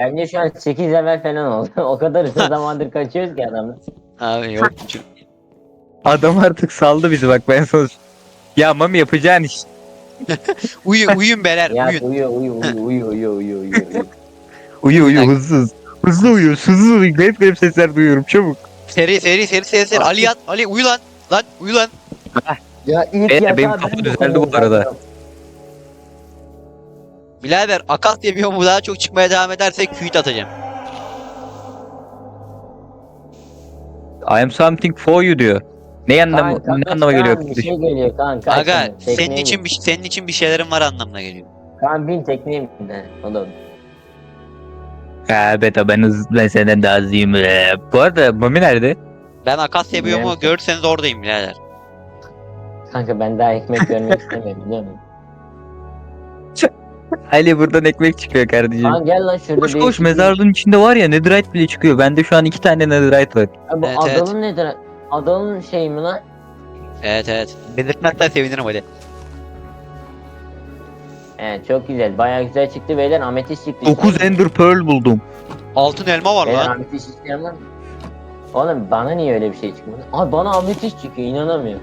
Bence şu an 8 level falan oldu. o kadar uzun zamandır kaçıyoruz ki adamla. Abi yok. Adam artık saldı bizi bak ben son. Ya Mami yapacağın iş. Uyu, uyuyun beyler Ya uyuyun. uyu uyu uyu uyu uyu uyu uyu. uyu. Uyu uyu Bak. hızlı hızlı. Hızlı uyu hızlı uyu. Garip garip sesler duyuyorum çabuk. Seri seri seri seri seri. Ali yat. Ali uyu lan. Lan uyu lan. ya ilk Beyler, yatağı benim ben kafa mi düzeldi bu koydum arada. zaten? Birader Akasya biyomu daha çok çıkmaya devam edersek küit atacağım. I am something for you diyor. Ne anlamı Kanka, ne anlama geliyor Bir kardeşim? şey geliyor kanka. Aga Tekneye senin bin. için bir senin için bir şeylerim var anlamına geliyor. Kaan bin tekneye bin de. O da Ha beta ben ben senden daha hızlıyım. Ee, Bu arada Mami nerede? Ben Akasya biyomu Bilmiyorum ki. görürseniz oradayım birader. Kanka ben daha ekmek görmek istemiyorum biliyor musun? Ali buradan ekmek çıkıyor kardeşim. Kaan gel lan şurada Koş koş mezarlığın içinde var ya netherite bile çıkıyor. Bende şu an iki tane netherite var. Ha, bu Evet, evet. adamın nedir? Adamın şey mi lan? Evet evet. Belirtmezsen sevinirim hadi. Evet çok güzel. Bayağı güzel çıktı beyler. Ametist çıktı. 9 ender pearl buldum. Altın elma var Beyler lan. ametist isteyen var mı? Oğlum bana niye öyle bir şey çıkmadı? Abi bana ametist çıkıyor inanamıyorum.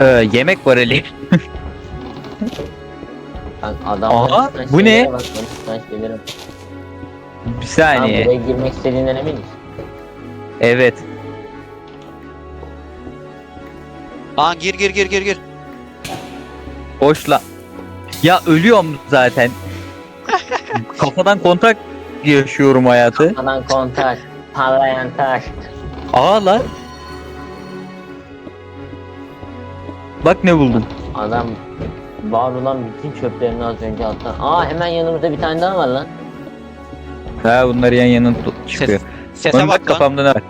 Ee, yemek var Ali. Kanka adam Aha, bu ne? Bak, ben şeylere- Bir Tamam, saniye. buraya girmek istediğinden emin misin? Evet. Aa gir gir gir gir gir. Boş la. Ya ölüyorum zaten. Kafadan kontak yaşıyorum hayatı. Adam kontak. Parlayan taş. Aa lan. Bak ne buldum. Adam var olan bütün çöplerini az önce attı. Aa hemen yanımızda bir tane daha var lan. Ha bunlar yan yana to- çıkıyor. Sese Oğlum bak bak lan. kafamda ne var?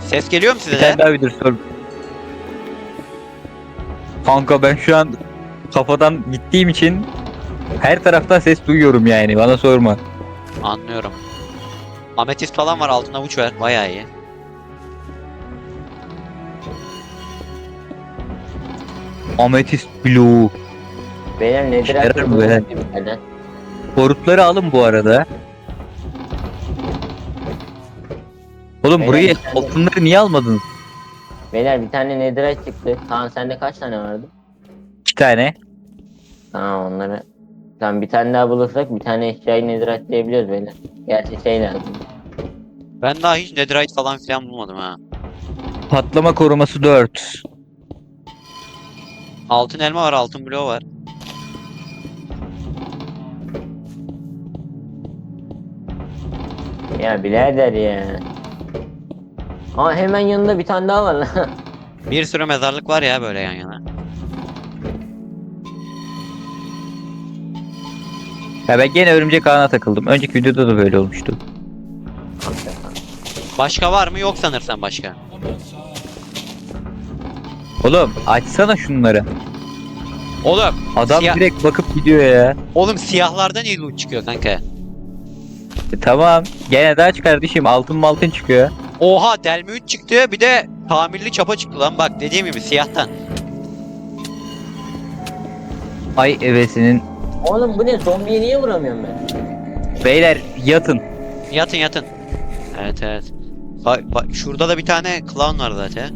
Ses geliyor mu Bir size? tane daha bir dur sor. Kanka ben şu an kafadan gittiğim için her taraftan ses duyuyorum yani bana sorma. Anlıyorum. Ametist falan var altın avuç ver. Bayağı iyi. Ametist Blue. Beyler nedir bu he. bir yerden. Borutları alın bu arada. Oğlum Beyler, burayı bir tane- altınları niye almadınız? Beyler bir tane netherite çıktı. Kaan sende kaç tane vardı? İki tane. Tamam onları. Tamam bir tane daha bulursak bir tane eşyayı netherite diyebiliyoruz beyler. Gerçi şey lazım. Ben daha hiç netherite falan filan bulmadım ha. Patlama koruması 4. Altın elma var, altın bloğu var. Ya birader ya. Aa hemen yanında bir tane daha var lan. Bir sürü mezarlık var ya böyle yan yana. Ya ben gene örümcek ağına takıldım. Önceki videoda da böyle olmuştu. Başka var mı? Yok sanırsan başka. Oğlum açsana şunları. Oğlum, Adam Siyah- direkt bakıp gidiyor ya. oğlum siyahlardan iyi loot çıkıyor kanka. E, tamam. Gene daha aç kardeşim. Altın maltın çıkıyor. Oha delme 3 çıktı bir de tamirli çapa çıktı lan bak dediğim gibi siyahtan. Ay evesinin. Oğlum bu ne zombiye niye vuramıyorum ben? Beyler yatın. Yatın yatın. Evet evet. Bak, bak şurada da bir tane clown var zaten.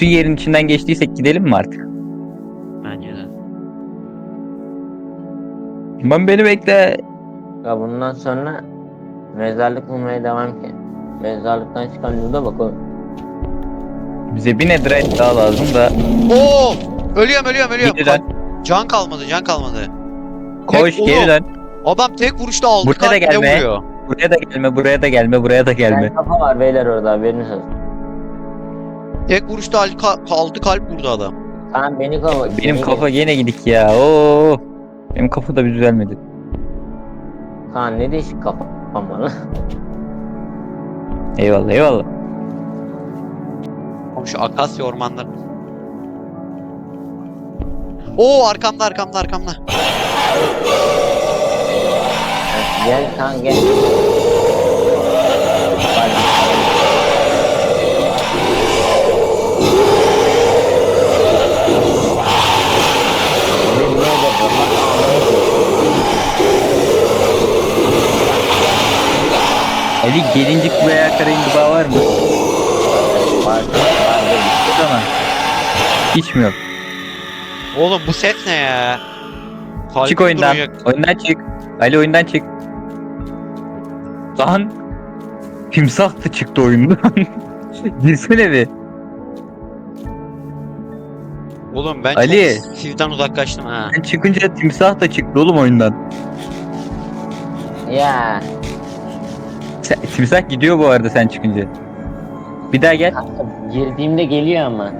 Tüm yerin içinden geçtiysek gidelim mi artık? Bence de. Ben beni bekle. Ya bundan sonra mezarlık bulmaya devam ki. Mezarlıktan çıkan loot'a bak oğlum. Bize bir netherite daha lazım da. Oo! Ölüyorum ölüyorum ölüyorum. Geri dön. Can kalmadı can kalmadı. Koş Tek- geri oğlum, dön. Adam tek vuruşta aldı Buraya da gelme. vuruyor. Buraya da gelme, buraya da gelme, buraya da gelme. Ben kafa var beyler orada haberiniz olsun. Tek vuruşta al- ka- altı kalp vurdu adam. Kaan beni kafa. Benim beni- kafa yine gidik ya. Oo. Benim kafa da bir düzelmedi. Kaan ne değişik kafa lan. Eyvallah eyvallah. Oğlum Şu akasya ormanları. Oo arkamda arkamda arkamda. Gel kan gel. Ali gelincik veya karayındıba var mı? O zaman. Hiç mi yok? Oğlum bu set ne ya? Kalbim Çık oyundan. duracak. Oyundan çık. Ali oyundan çık. Lan. Timsah da çıktı oyundan. Girsene bir. Oğlum ben Ali. çok sizden uzaklaştım ha. Ben çıkınca timsah da çıktı oğlum oyundan. Ya. Sen, timsah gidiyor bu arada sen çıkınca. Bir daha gel. Kanka girdiğimde geliyor ama.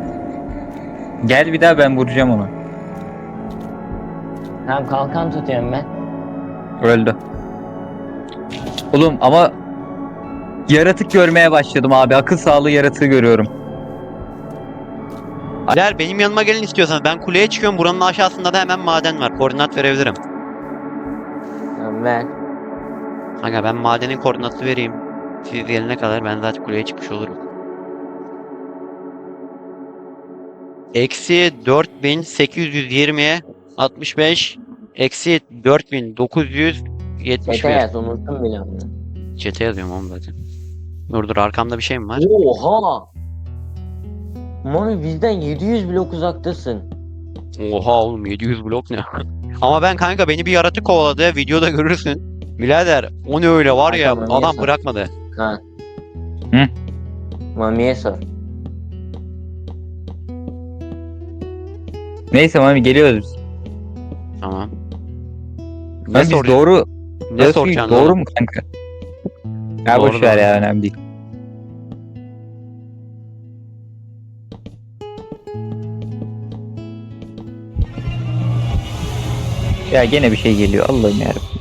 Gel bir daha ben vuracağım onu. Tamam kalkan tutuyorum ben. Öldü. Oğlum ama yaratık görmeye başladım abi. Akıl sağlığı yaratığı görüyorum. Beyler benim yanıma gelin istiyorsanız. Ben kuleye çıkıyorum. Buranın aşağısında da hemen maden var. Koordinat verebilirim. Tamam ver. Kanka ben madenin koordinatı vereyim. Siz gelene kadar ben zaten kuleye çıkmış olurum. Eksi 4820'ye 65 Eksi 4971 Çete yaz unuttum bile onu. Çete yazıyorum oğlum zaten. Dur dur arkamda bir şey mi var? Oha! Mami bizden 700 blok uzaktasın. Oha oğlum 700 blok ne? Ama ben kanka beni bir yaratık kovaladı. Videoda görürsün. Birader o ne öyle var ya Kanka, Mami'ye adam sor. bırakmadı. Ha. Hı? Mami'ye sor. Neyse mami geliyoruz biz. Tamam. Ne Lan biz doğru Ne Burası soracaksın Doğru mu kanka? Ya Doğru, boş ver doğru. ya önemli değil. Ya gene bir şey geliyor Allah'ım yarabbim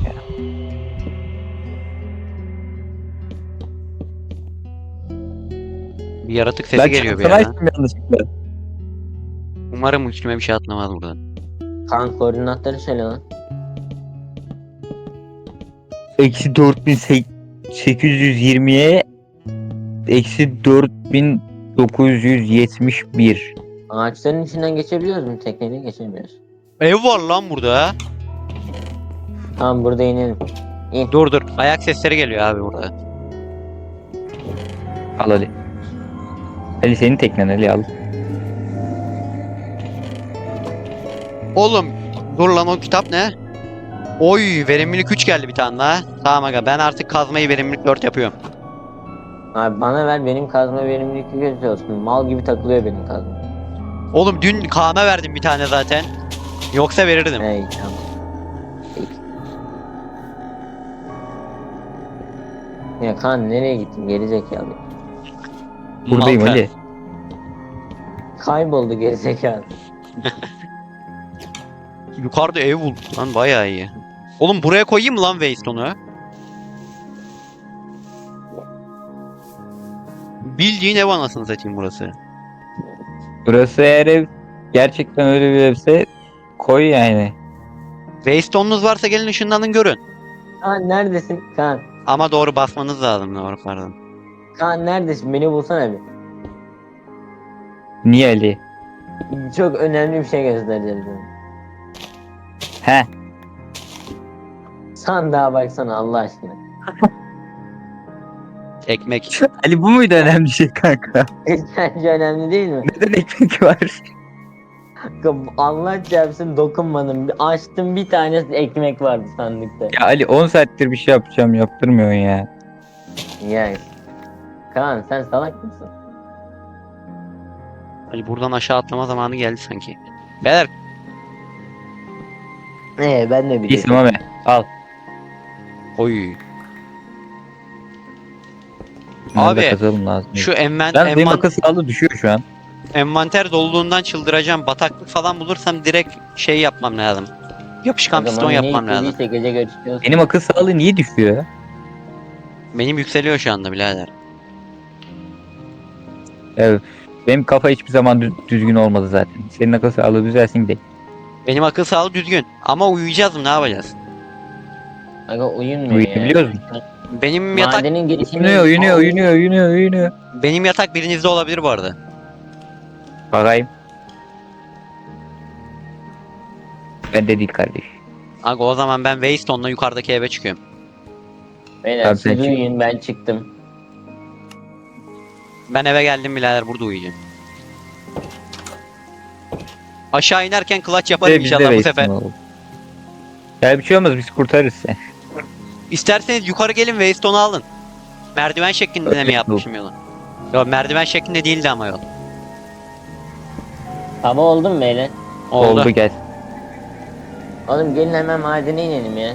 Bir yaratık sesi Ben geliyor bir yerden. açtım yanlışlıkla. Umarım üstüme bir şey atlamaz buradan. Kan koordinatları söyle lan. Eksi 4820'ye eksi 4971. Ağaçların içinden geçebiliyoruz mu? Tekneyle geçemiyoruz. Ev var lan burada. Tamam burada inelim. Dur dur. Ayak sesleri geliyor abi burada. Al Ali. Ali senin teknen Ali al. Oğlum dur lan o kitap ne? Oy verimlilik 3 geldi bir tane daha. Tamam aga ben artık kazmayı verimlilik 4 yapıyorum. Abi bana ver benim kazma verimlilik göz olsun. Mal gibi takılıyor benim kazma. Oğlum dün Kaan'a verdim bir tane zaten. Yoksa verirdim. Hey tamam. Ya kan nereye gittin gerizekalı? Buradayım Malka. Ali. Kayboldu gerizekalı. Yukarıda ev buldum lan bayağı iyi. Oğlum buraya koyayım mı lan Waystone'u? Bildiğin ev anasını satayım burası. Burası eğer ev gerçekten öyle bir evse koy yani. Waystone'unuz varsa gelin ışınlanın görün. Kaan neredesin? Kaan. Ama doğru basmanız lazım doğru pardon. Kaan neredesin? Beni bulsana bir. Niye Ali? Çok önemli bir şey göstereceğim sana. He. Sandığa baksana Allah aşkına. Ekmek. Ali bu muydu önemli şey kanka? Sence önemli değil mi? Neden ekmek var? Kanka, Allah çarpsın dokunmadım. Bir Açtım bir tane ekmek vardı sandıkta. Ya Ali 10 saattir bir şey yapacağım yaptırmıyorsun ya. Ya. Kaan sen salak mısın? Ali buradan aşağı atlama zamanı geldi sanki. Beyler Ee ben de biliyorum. İyisin Mami al. oy. Abi. Abi, kazalım lazım. Şu enven, ben benim envan- akıl sağlığı düşüyor şu an. envanter dolduğundan çıldıracağım. Bataklık falan bulursam direkt şey yapmam lazım. Yapışkan O piston zaman ne yapmam lazım. istediyse gece görüşüyoruz. Benim akıl sağlığı niye düşüyor? Benim yükseliyor şu anda birader. Evet. Benim kafa hiçbir zaman dü- düzgün olmadı zaten. Senin akıl sağlığı düzelsin de. Benim akıl sağlığı düzgün. Ama uyuyacağız mı ne yapacağız? Aga uyumuyor ya. Uyuyabiliyoruz mu? Benim yatak Madenin girişini... Uyunuyor, uyunuyor, uyunuyor, uyunuyor, uyunuyor. benim yatak birinizde olabilir bu arada. Bakayım. Ben de değil kardeş. Aga o zaman ben Waystone'la yukarıdaki eve çıkıyorum. Beyler siz uyuyun ben çıktım. Ben eve geldim birader burada uyuyacağım. Aşağı inerken clutch yaparım Biz de inşallah bu sefer. oğlum. Ya bir şey olmaz biz kurtarırız seni. İsterseniz yukarı gelin Waystone'u alın. Merdiven şeklinde mi Evet, yapmışım yolu? Yok merdiven şeklinde değildi ama yol. Hava oldu mu beyler? Oldu. Oldu gel. Oğlum gelin hemen madene inelim ya.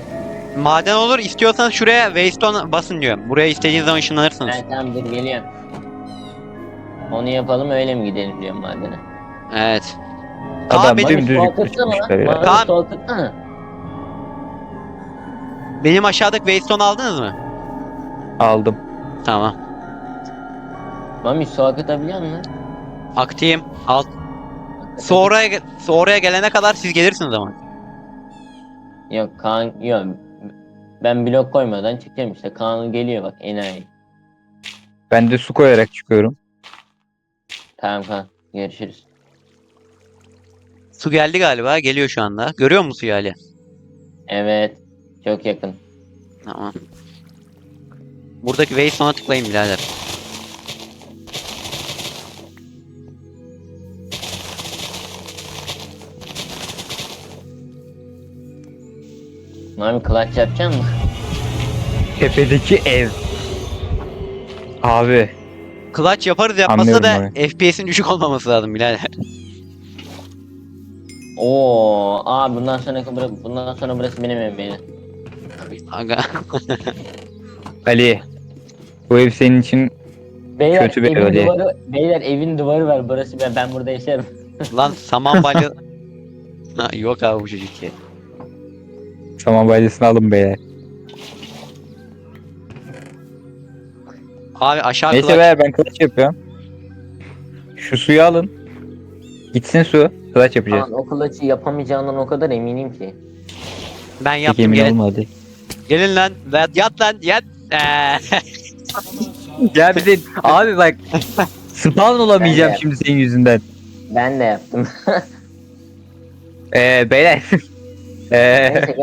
Maden olur istiyorsanız şuraya Waystone basın diyorum. Buraya istediğiniz zaman ışınlanırsınız. Ben tamam dur geliyorum. Onu yapalım öyle mi gidelim diyorum madene. Evet. Kaan Adam benim, dümdüz sol gitmiş lan. ya. Sol tıksana. benim aşağıdaki Waystone aldınız mı? Aldım. Tamam. Mami su akıtabiliyor musun? Aktiyim. Alt. Sonraya, sonraya gelene kadar siz gelirsiniz ama. Yok Kaan yok. Ben blok koymadan çıkacağım işte. Kaan geliyor bak enayi. Ben de su koyarak çıkıyorum. Tamam Kaan görüşürüz. Su geldi galiba. Geliyor şu anda. Görüyor musun suyu Ali? Evet. Çok yakın. Tamam. Buradaki Waystone'a tıklayın birader. Mami clutch yapacak mısın? Tepedeki ev. Abi. Clutch yaparız yapmasa da Anlıyorum FPS'in düşük olmaması lazım birader. Oo, aa bundan sonra bura- bundan sonra burası benim evim beyler. Aga. Ali. Bu ev senin için Beyler Kötü bir evin duvarı, beyler evin duvarı var burası ben, ben burada yaşarım. Lan saman balya... Ha, yok abi bu çocuk ya. saman balyasını alın beyler. Abi aşağı Neyse clutch. beyler ben kılıç yapıyorum. Şu suyu alın. Gitsin su. Kılıç yapacağız. Kaan o clutch'ı yapamayacağından o kadar eminim ki. Ben Peki yaptım emin gelin. olma hadi. Gelin lan. Yat, yat lan yat. Ee, Ya bir de abi bak spawn olamayacağım Ben de şimdi senin yüzünden. Ben de yaptım. Ee, beyler. Ee, Neyse.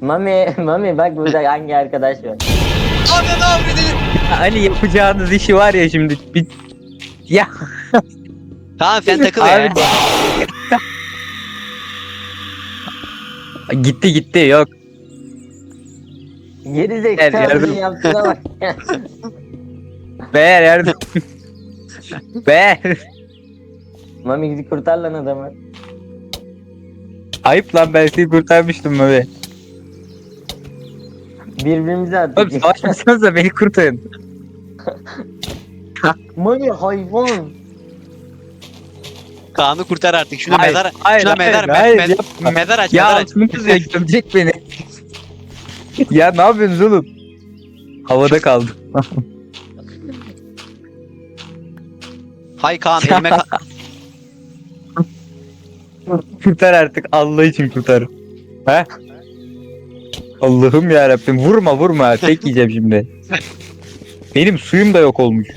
Mami, Mami bak burada hangi arkadaş var. Abi ne yapıyorsun? hani yapacağınız işi var ya şimdi. Bir... Ya Tamam sen takıl Abi- ya. gitti gitti yok. Geri Gel, yardım. zekalı yaptığına bak. Beyler yardım. Beyler. Mami gidi kurtar lan adamı. Ayıp lan ben seni kurtarmıştım abi. Birbirimize Oğlum attık. savaşmasanıza beni kurtarın. Mami hayvan. Kaan'ı kurtar artık. Şuna Hayır, mezar, hayır, şuna hayır, mezar, hayır, mez- yapma. mezar aç, Ya mezar aç. altını kızıyor gömecek beni. ya ne yapıyorsunuz oğlum? Havada kaldım. Hay Kaan elime ka- kurtar artık Allah için kurtar. He? Allah'ım ya Rabbim vurma vurma tek yiyeceğim şimdi. Benim suyum da yok olmuş.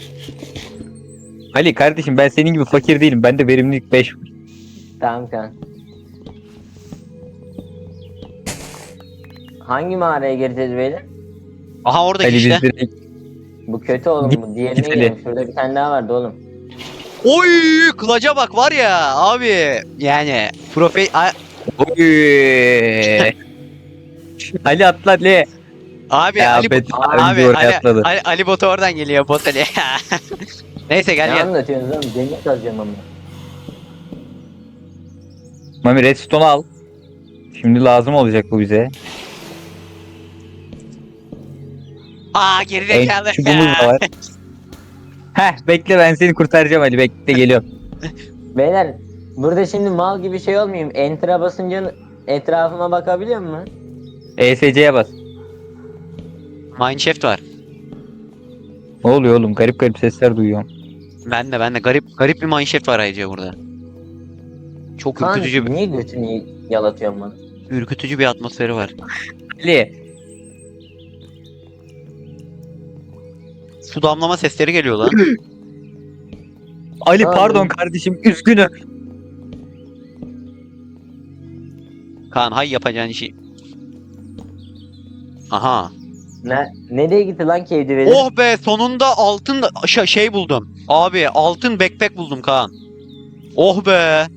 Ali kardeşim ben senin gibi fakir değilim. Bende verimlilik 5 var. Tamam kan. Hangi mağaraya gireceğiz beyler? Aha oradaki Ali işte. biz direkt Bu kötü oğlum Git- bu. Diğerine git girelim. Şurada bir tane daha vardı oğlum. Oy kılaca bak var ya abi. Yani profe A- Oy. Ali atla Ali. abi Ya Ali bet abi abi oraya Ali. Ali, Ali Botu oradan geliyor Bot Ali. Neyse gel ne gel. anlatıyorsunuz oğlum? Demir kazacağım ama. Mami redstone al. Şimdi lazım olacak bu bize. Aa geri zekalı. Çubuğumuz da var. Heh bekle ben seni kurtaracağım Ali bekle geliyorum. Beyler burada şimdi mal gibi şey olmayayım. Enter'a basınca etrafıma bakabiliyor musun? ESC'ye bas. Mineshaft var. Ne oluyor oğlum garip garip sesler duyuyorum. Ben de ben de garip garip bir mineshaft var ayrıca burada. Çok Kaan ürkütücü bir. niye götünü yalatıyorsun bana. Ürkütücü bir atmosferi var. Ali. Su damlama sesleri geliyor lan. Ali Abi. pardon kardeşim üzgünüm. Kaan hay yapacağın işi. Aha. Ne, nereye gitti lan kevdi verir? Oh be sonunda altın da- şey buldum. Abi altın backpack buldum Kaan. Oh be.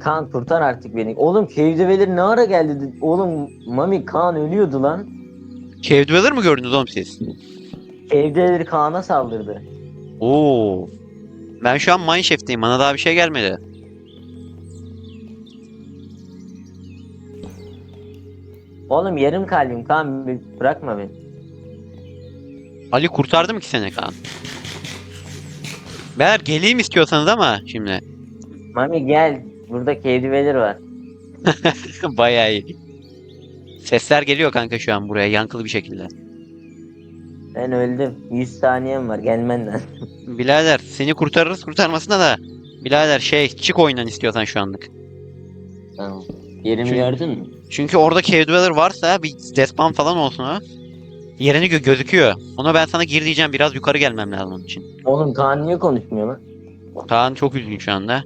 Kaan kurtar artık beni. Oğlum verir ne ara geldi? Oğlum Mami Kaan ölüyordu lan. Cave Dweller mı gördünüz oğlum siz? Kevdi verir Kaan'a saldırdı. Oo. Ben şu an Mineshaft'teyim. Bana daha bir şey gelmedi. Oğlum yarım kalbim Kaan bir bırakma beni. Ali kurtardı mı ki seni Kaan? Beyler geleyim istiyorsanız ama şimdi. Mami gel. Burada kevdi verir var. Bayağı iyi. Sesler geliyor kanka şu an buraya yankılı bir şekilde. Ben öldüm. 100 saniyem var gelmen lazım. Birader seni kurtarırız kurtarmasına da. Birader şey çık oyundan istiyorsan şu anlık. Tamam. Yerimi Çünkü- gördün mü? Çünkü orada Cave Dweller varsa bir despawn falan olsun ha. Yerini gö- gözüküyor. Ona ben sana gir diyeceğim biraz yukarı gelmem lazım onun için. Oğlum Kaan niye konuşmuyor lan? Kaan çok üzgün şu anda.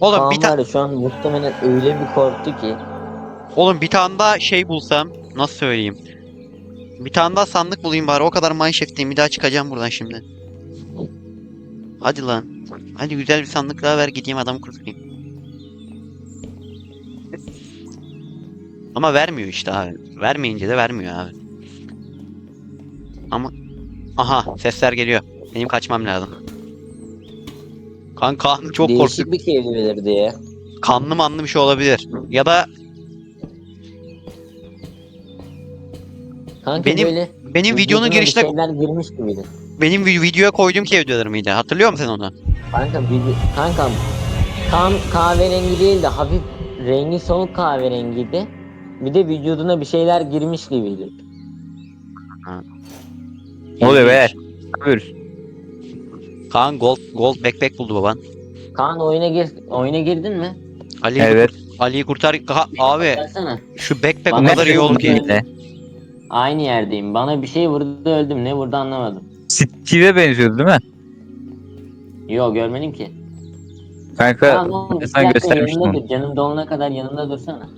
Oğlum Kaan bir, ta- var ya şu an muhtemelen öyle bir korktu ki. oğlum bir tane daha şey bulsam nasıl söyleyeyim? Bir tane daha sandık bulayım bari o kadar mineshaft'teyim bir daha çıkacağım buradan şimdi. Hadi lan. Hadi güzel bir sandık daha ver gideyim adamı kurtarayım. Ama vermiyor işte abi. Vermeyince de vermiyor abi. Ama aha sesler geliyor. Benim kaçmam lazım. Kanka çok Değişik korktum. bir kevdi verirdi ya. Kanlı manlı bir şey olabilir. Ya da Kanka Benim- böyle benim videonun girişine şeyler girmiş gibiydi. benim vi- videoya koyduğum kevdiler miydi? Hatırlıyor musun sen onu? Kanka bir, kankam kan kahverengi değil de hafif rengi soluk kahverengiydi. Bir de vücuduna bir şeyler girmiş gibiydi. Ne oluyor? Ne yapıyoruz? Kaan gold gold backpack buldu baban. Kaan oyuna gir oyuna girdin mi? Ali'yi Evet. Ali'yi kurtar. Ha, abi Gelsene. şu backpack o Bana kadar iyi şey oldu buldu ki. ya. Aynı yerdeyim. Bana bir şey vurdu öldüm. Ne vurdu anlamadım. Steve'e benziyordu değil mi? Yo görmedim ki. Kanka oğlum, bir sana dakika göstermiştim yanımda onu. dur. Canım dolana kadar yanımda dursana.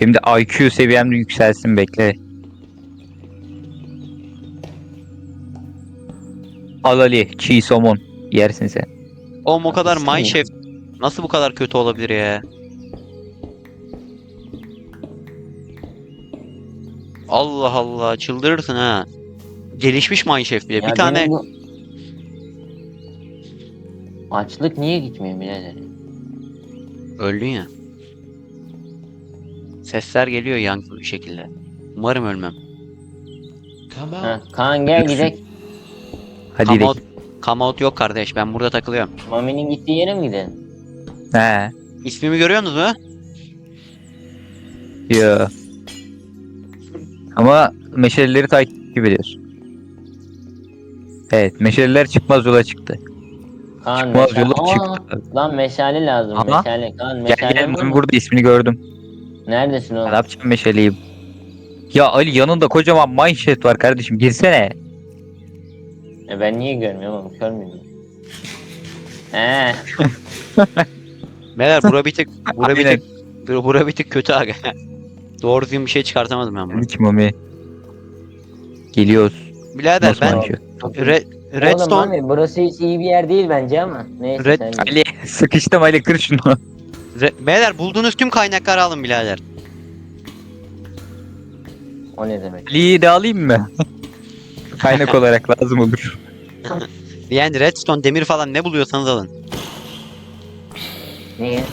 Benim de IQ seviyem de yükselsin bekle. Al Ali, çiğ somon. Yersin sen. Oğlum o kadar mineshaft nasıl bu kadar kötü olabilir ya? Allah Allah çıldırırsın ha. Gelişmiş mineshaft bile. Ya bir tane bu- Açlık niye gitmiyor birader? öldün ya. Sesler geliyor yankılı bir şekilde. Umarım ölmem. Ha, Kaan gel gidek. Hadi Come gidelim. out, come out yok kardeş ben burada takılıyorum. Mami'nin gittiği yere mi gidelim? He. İsmimi görüyorsunuz mu? Yo. Ama meşaleleri takip ediyoruz. Evet, meşaleler çıkmaz yola çıktı. Kaan Çıkmaz meşale. yola Aa, çıktı. lan meşale lazım. Ama- Meşale. Kaan Gel meşale gel ben mı? burada ismini gördüm. Neredesin Ne oğlum? yapacağım meşaleyi? Ya Ali yanında kocaman mineshaft var kardeşim girsene. E ben niye görmüyorum oğlum? Kör müyüm? Eee. Beyler bura bir tık bura bir tık bura, bura bir tık kötü aga. Doğru düzgün bir şey çıkartamadım ben bunu. Dedik Mami. Geliyoruz. Birader Nasıl ben mineshaft? Re- Oğlum Redstone Mami burası hiç iyi bir yer değil bence ama. Neyse Red- sen. Ali sıkıştım Ali kır şunu. Re- Beyler bulduğunuz tüm kaynakları alın birader. O ne demek? Ali'yi de alayım mı? Kaynak olarak lazım olur. Yani redstone, demir falan ne buluyorsanız alın. Niye?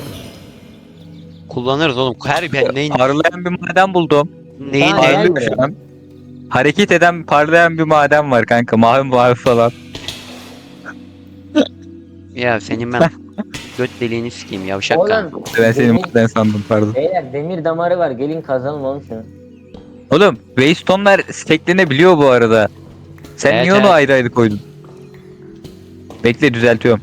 Kullanırız oğlum. Her ben neyin Parlayan bir maden buldum. neyin Tamam, neyin Parlıyor buraya. şu an. Hareket eden parlayan bir maden var kanka. Mavi mavi falan. ya senin ben göt deliğini sikeyim yavşak. Oğlum Ben seni demir, maden sandım pardon. beyler demir damarı var. Gelin kazalım oğlum şunu. Oğlum Waystone'lar stacklenebiliyor bu arada. Sen Evet, niye onu evet. ayrı ayrı koydun? Bekle düzeltiyorum.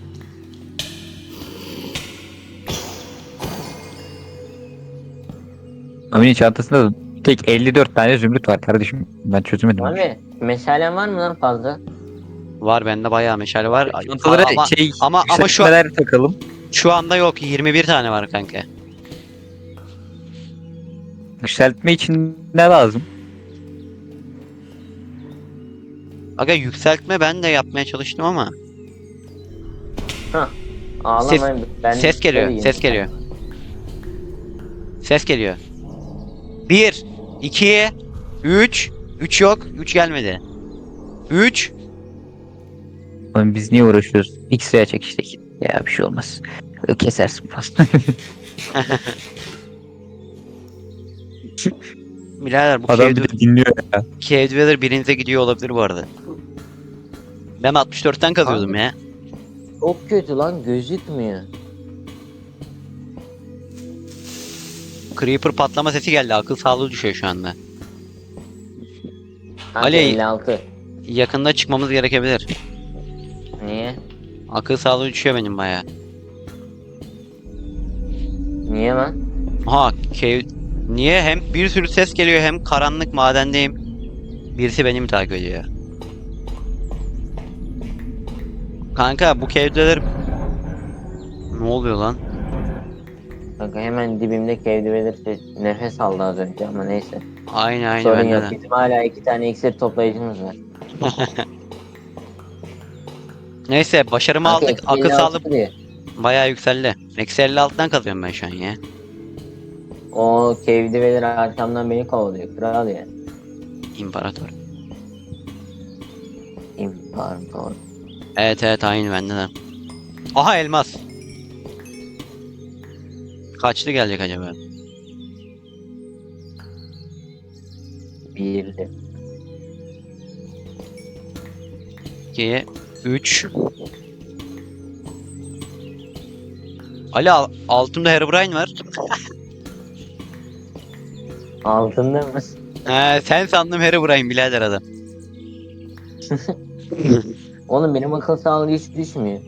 Amin'in çantasında da tek 54 tane zümrüt var kardeşim. Ben çözemedim. Abi meşalen var mı lan fazla? Var bende bayağı meşale var. Çantalara ama, şey ama- ama şu- yükseltmeler takalım. Şu anda yok 21 tane var kanka. Yükseltme için ne lazım? Aga yükseltme ben de yapmaya çalıştım ama Ağlamayın. ben ses geliyor, ses geliyor. Ses geliyor. 1 2 3 3 yok. 3 gelmedi. 3 Oğlum biz niye uğraşıyoruz? X-ray'a çek işte. Ya bir şey olmaz. Kesersin falan. Birader bu Adam Cave, bir de dinliyor ya. Cave Dweller birinize gidiyor olabilir bu arada. Ben 64'ten kazıyordum ya. Çok kötü lan gözükmüyor. Creeper patlama sesi geldi. Akıl sağlığı düşüyor şu anda. Kanka Ali- 56. Yakında çıkmamız gerekebilir. Niye? Akıl sağlığı düşüyor benim baya. Niye lan? Ha cave... Niye? Hem bir sürü ses geliyor hem karanlık madendeyim. Birisi beni mi takip ediyor? Kanka bu cave'deler... Ne oluyor lan? Kanka hemen dibimde evde belirti nefes aldı az önce ama neyse. Aynı aynı Sorun yok. Bizim hala iki tane iksir toplayıcımız var. Neyse başarımı aldık. Akıl 56 sağlığı diyor. Bayağı yükseldi. Eksi 56'dan kazıyorum ben şu an ya. O kevdiveler arkamdan beni kovalıyor. Kral ya. İmparator. İmparator. Evet evet aynı bende de. Aha elmas. Kaçlı gelecek acaba? Birdi. 2 3 Ali al- altımda Herobrine var. Altında mı? He, sen sandım Herobrine birader adam. Oğlum benim akıl sağlığı hiç düşmüyor.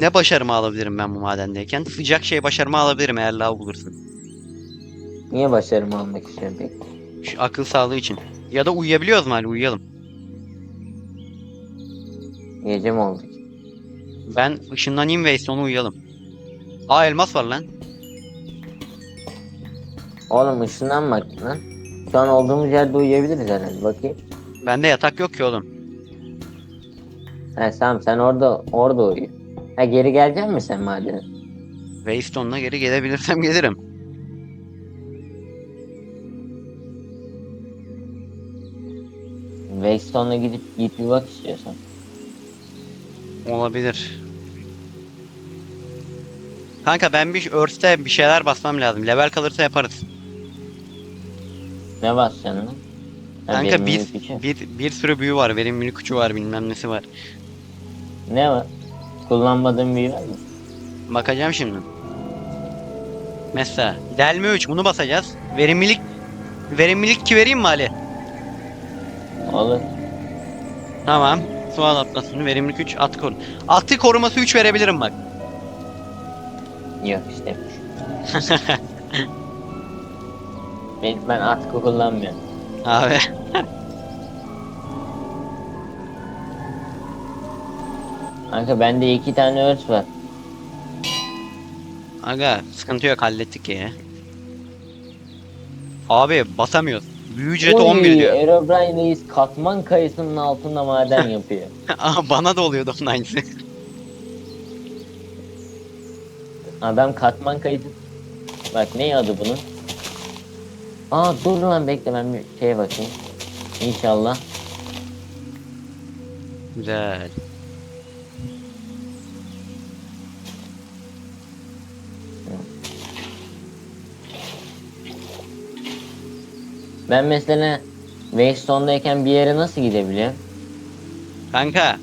Ne başarımı alabilirim ben bu madendeyken? Sıcak şey başarımı alabilirim eğer lav bulursun. Niye başarımı almak istiyorum peki? Şu akıl sağlığı için. Ya da uyuyabiliyoruz mu Ali uyuyalım. Gece mi oldu? Ben ışınlanayım ve sonra uyuyalım. Aa elmas var lan. Oğlum ışınlanmak lan. Şu an olduğumuz yerde uyuyabiliriz herhalde. Bakayım. Bende yatak yok ki oğlum. He tamam sen orada orada uyu. Ha geri gelecek misin sen madene? Waystone'la geri gelebilirsem gelirim. Waystone'a gidip git bir bak istiyorsan. Olabilir. Kanka ben bir Earth'te bir şeyler basmam lazım. Level kalırsa yaparız. Ne lan? Ha, Kanka bir, bir, bir sürü büyü var. Verimlilik küçü var bilmem nesi var. Ne var? Kullanmadığın büyü var mı? Bakacağım şimdi. Mesela delme 3 bunu basacağız. Verimlilik verimlilik 2 vereyim mi Ali? Olur. Tamam. Soğan atlasını verimlilik 3 at koru. Atı koruması 3 verebilirim bak. Yok işte. ben, ben atkı kullanmıyorum. Abi. Kanka bende iki tane örs var. Aga sıkıntı yok hallettik ya. Abi basamıyoruz. Büyü ücreti Oy, 11 diyor. Herobrine Reis katman kayısının altında maden yapıyor. Aa, bana da oluyordu onun aynısı. Adam katman kayısı... Bak ne adı bunun? Aa dur lan bekle ben bir şeye bakayım. İnşallah. Güzel. Ben mesela Waystone'dayken bir yere nasıl gidebiliyorum? Kanka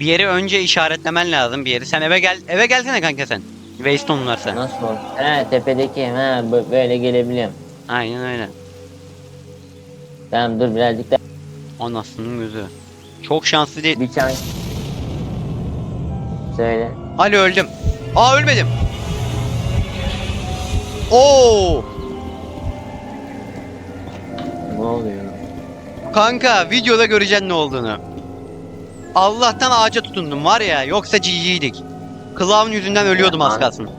bir yeri önce işaretlemen lazım bir yeri. Sen eve gel eve gelsene kanka sen. Waystone varsa. Nasıl olur? He tepedeki he bö- böyle gelebiliyorum. Aynen öyle. Tamam dur birazcık da Anasının gözü. Çok şanslı değil. bir çan... Söyle. Ali öldüm. Aa ölmedim. Oo! Ne oluyor? Kanka videoda göreceksin ne olduğunu. Allah'tan ağaca tutundum var ya yoksa GG'ydik. Clown yüzünden ölüyordum az kalsın.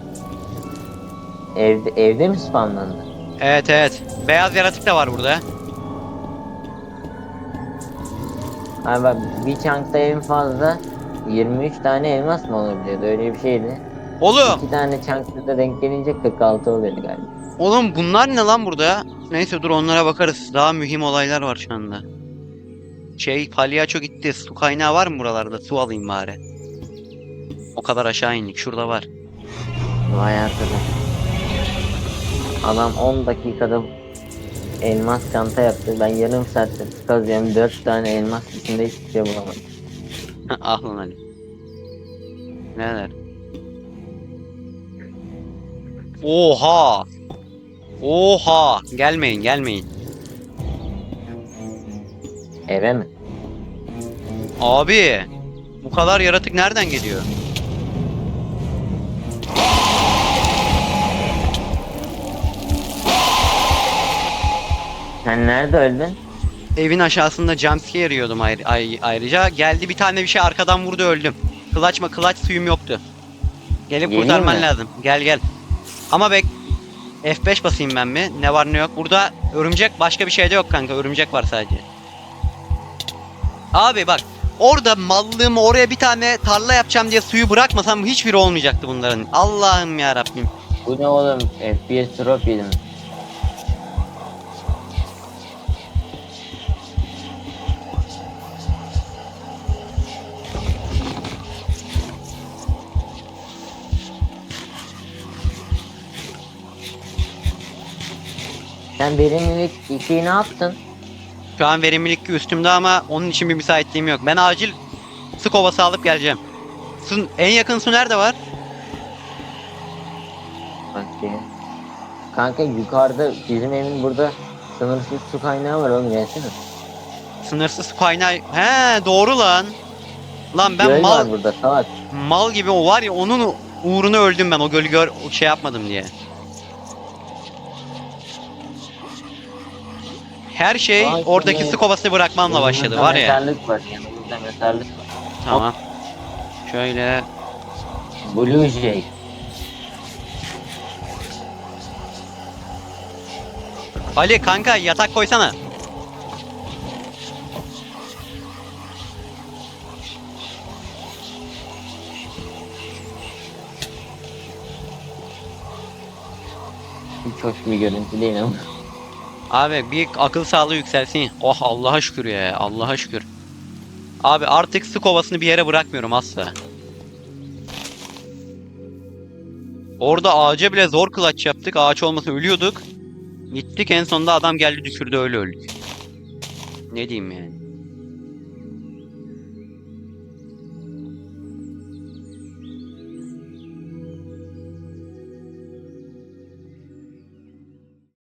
Evde, evde mi spamlandı? Evet evet. Beyaz yaratık da var burada. Abi bak bir chunk'ta en fazla 23 tane elmas mı olabiliyordu? Öyle bir şeydi. Oğlum, İki tane chunk'ta da denk gelince 46 oluyordu galiba. oğlum bunlar ne lan burada? Neyse dur onlara bakarız. Daha mühim olaylar var şu anda. Şey palyaço gitti. Su kaynağı var mı buralarda? Su alayım bari. O kadar aşağı indik. Şurada var. Vay arkadaş. Adam 10 dakikada elmas çanta yaptı. Ben yarım saatte kazıyorum 4 tane elmas içinde hiçbir şey bulamadım. ah lan Ali. Neler? Oha! Oha! Gelmeyin gelmeyin. Eve mi? Abi! Bu kadar yaratık nereden geliyor? Sen nerede öldün? Evin aşağısında jumpscare yiyordum ayrı, ay- ayrıca. Geldi bir tane bir şey arkadan vurdu öldüm. Kılaç mı kılaç suyum yoktu. Gelip Geleyim kurtarman mi? lazım. Gel gel. Ama bek F5 basayım ben mi? Ne var ne yok. Burada örümcek başka bir şey de yok kanka. Örümcek var sadece. Abi bak. Orada mallığımı oraya bir tane tarla yapacağım diye suyu bırakmasam hiçbiri olmayacaktı bunların. Allah'ım ya Rabbim. Bu ne oğlum? FPS drop yedim. Sen verimlilik 2'yi ne yaptın? Şu an verimlilik üstümde ama onun için bir müsaitliğim yok. Ben acil su kovası alıp geleceğim. Su, en yakın su nerede var? Bakayım. Kanka yukarıda bizim evin burada sınırsız su kaynağı var oğlum gelsene. Sınırsız su kaynağı. He doğru lan. Lan ben Göl mal var burada salak. mal gibi o var ya onun uğruna öldüm ben o gölü gör şey yapmadım diye. Her şey Ay, oradaki evet. su kovasını bırakmamla başladı var ya. Mezarlık var yanımızda mezarlık var. Tamam. Şöyle Blue Jay. Ali kanka yatak koysana. Hiç hoş bir görüntü değil ama. Abi bir akıl sağlığı yükselsin. Oh Allah'a şükür ya. Allah'a şükür. Abi artık su kovasını bir yere bırakmıyorum asla. Orada ağaca bile zor kılaç yaptık. Ağaç olmasa ölüyorduk. Gittik en sonunda adam geldi düşürdü öyle öldük. Ne diyeyim yani.